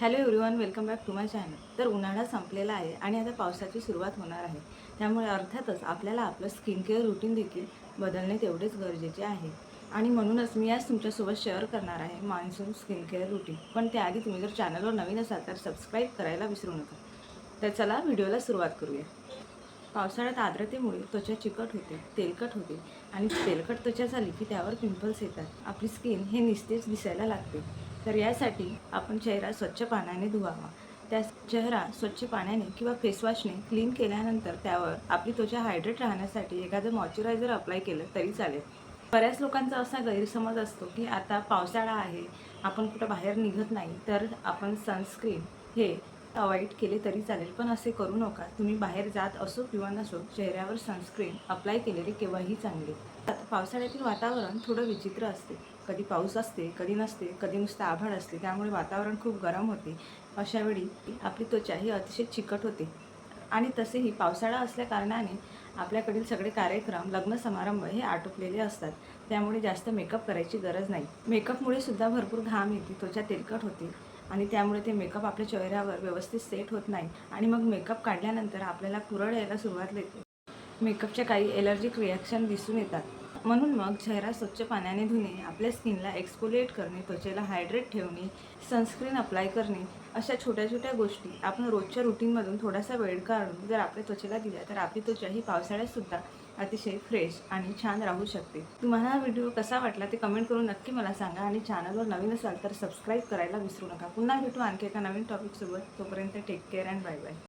Hello everyone welcome back to my channel तर उन्हाळा संपलेला आहे आणि आता पावसाची सुरुवात होणार आहे. त्यामुळे अर्थातच आपल्याला आपलं स्किन केअर रुटीन देखील बदलणे तेवढेच गरजेचे आहे. आणि म्हणूनच मी आज तुमच्यासोबत शेअर करणार आहे मान्सून स्किन केअर रुटीन पण त्याआधी तुम्ही जर चॅनलवर नवीन असाल तर सबस्क्राईब करायला विसरू नका. तर चला व्हिडिओला सुरुवात करूया. पावसाळ्यात आर्द्रतेमुळे त्वचा चिकट होते तेलकट होते आणि तेलकट त्वचा झाली की त्यावर पिंपल्स येतात. आपली स्किन हे निस्तेज दिसायला लागते. तर यासाठी आपण चेहरा स्वच्छ पाण्याने धुवावा. त्या चेहरा स्वच्छ पाण्याने किंवा फेसवॉशने क्लीन केल्यानंतर त्यावर आपली त्वचा हायड्रेट राहण्यासाठी एखादं मॉइश्चरायझर अप्लाय केलं तरी चालेल. बऱ्याच लोकांचा असा गैरसमज असतो की आता पावसाळा आहे आपण कुठं बाहेर निघत नाही तर आपण सनस्क्रीन हे अवॉइड केले तरी चालेल. पण असे करू नका. तुम्ही बाहेर जात असो किंवा नसो चेहऱ्यावर सनस्क्रीन अप्लाय केलेले केव्हाही चांगले. पावसाळ्यातील वातावरण थोडं विचित्र असते. कधी पाऊस असते कधी नसते कधी नुसतं आभाळ असते त्यामुळे वातावरण खूप गरम होते. अशावेळी आपली त्वचा ही अतिशय चिकट होते. आणि तसेही पावसाळा असल्याकारणाने आपल्याकडील सगळे कार्यक्रम लग्न समारंभ हे आटोपलेले असतात. त्यामुळे जास्त मेकअप करायची गरज नाही. मेकअपमुळे सुद्धा भरपूर घाम येते त्वचा तेलकट होते. आणि त्यामुळे ते मेकअप आपल्या चेहऱ्यावर व्यवस्थित सेट होत नाही. आणि मग मेकअप काढल्यानंतर आपल्याला कुरळ यायला सुरुवात येते मेकअपच्या काही एलर्जिक रिॲक्शन दिसून येतात. म्हणून मग चेहरा स्वच्छ पाण्याने धुणे आपल्या स्किनला एक्सपोलिएट करणे त्वचेला हायड्रेट ठेवणे सनस्क्रीन अप्लाय करणे अशा छोट्या छोट्या गोष्टी आपण रोजच्या रुटीनमधून थोडासा वेळ काढून जर आपल्या त्वचेला दिल्या तर आपली त्वचा ही पावसाळ्यातसुद्धा अतिशय फ्रेश आणि छान राहू शकते. तुम्हाला हा व्हिडिओ कसा वाटला ते कमेंट करून नक्की मला सांगा आणि चॅनलवर नवीन असाल तर सबस्क्राईब करायला विसरू नका. पुन्हा भेटू आणखी एका नवीन टॉपिकसोबत तोपर्यंत take care and bye bye